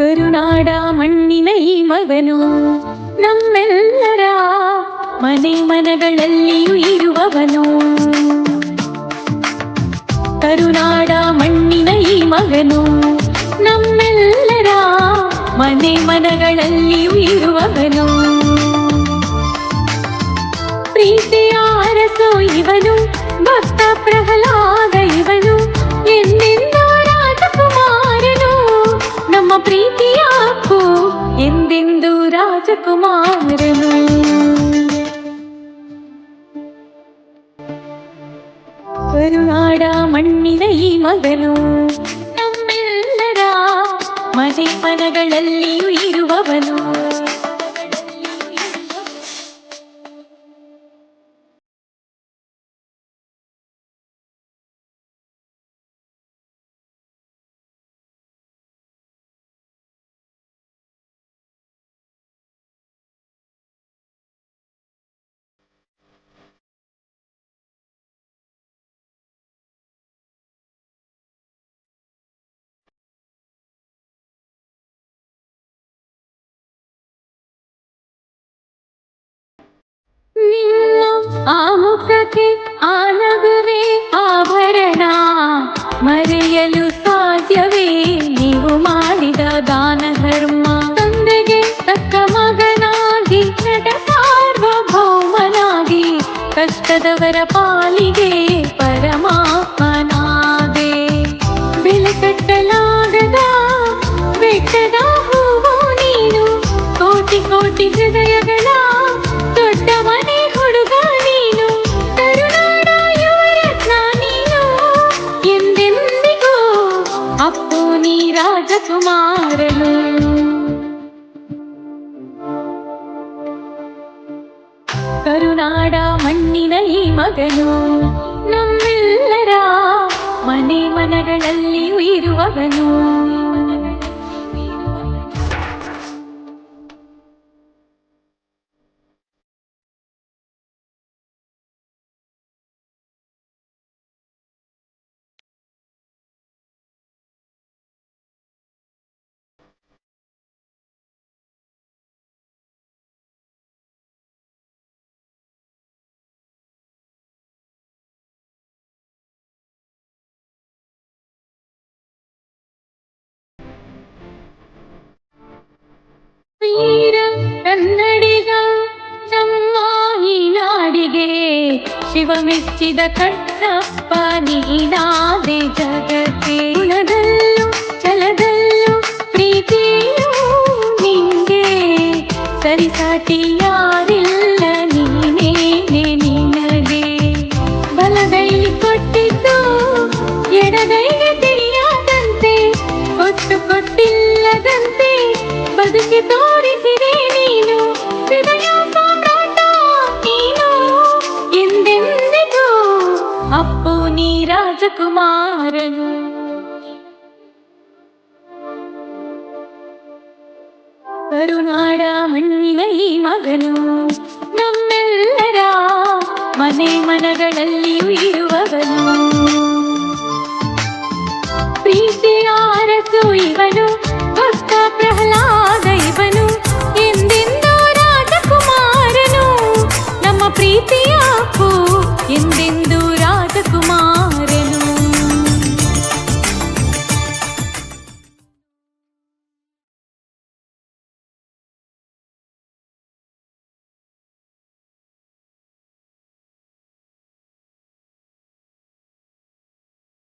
കരുണാടാ മണ്ണിനൈ മകനോ നമ്മെല്ലരാ മനെ മനകളല്ലി ഉയരുവനോ കരുണാടാ മണ്ണിനൈ മകനോ നമ്മെല്ലരാ മനെ മനകളല്ലി ഉയരുവനോ പ്രീതയാരസോ ഇവനും ഭക്ത പ്രഹ്ലാദ കുമാരനും കരുനാടാ മണ്ണിലെ ഈ മകനും ನಮ್ಮೆಲ್ಲರ ಮನೆ ಮನಗಳಲ್ಲಿ ಇರುವವನು ಆ ನಗುವೆ ಆಭರಣ ಮರೆಯಲು ಸಾಧ್ಯವೇ ನೀವು ಮಾಡಿದ ದಾನ ಧರ್ಮ ತಂದೆಗೆ ತಕ್ಕ ಮಗನಾಗಿ ನಟ ಸಾರ್ವಭೌಮನಾಗಿ ಕಷ್ಟದವರ ಪಾಲಿಗೆ ರಾಜಕುಮಾರನು ಕರುನಾಡ ಮಣ್ಣಿನ ಈ ಮಗನು ನಮ್ಮೆಲ್ಲರ ಮನೆ ಮನಗಳಲ್ಲಿ ಇರುವವನು ಶಿವಮೆಚ್ಚಿದ ಕಣ್ಣಪ್ಪ ನೀನಾದೆ ಜಗತ್ತೆ ಗುಣದಲ್ಲೂ ಜಲದಲ್ಲೂ ಪ್ರೀತಿಯೂ ನಿಂಗೆ ಸರಿಸಾಟಿ ಯಾರಿಲ್ಲ ನೀನೇನೆ ನಿನಗೆ ಬಲಗೈಲಿ ಕೊಟ್ಟಿದ್ದು ಎಡಗೈಗೆ ತಿಳಿಯಾದಂತೆ ಕೊಟ್ಟು ಕೊಟ್ಟಿಲ್ಲದಂತೆ ಬದುಕಿದೋ അപ്പു നീ രാജകുമാരൻ കരുനാട മണ്ണൈ മകനു നമ്മെല്ലരാ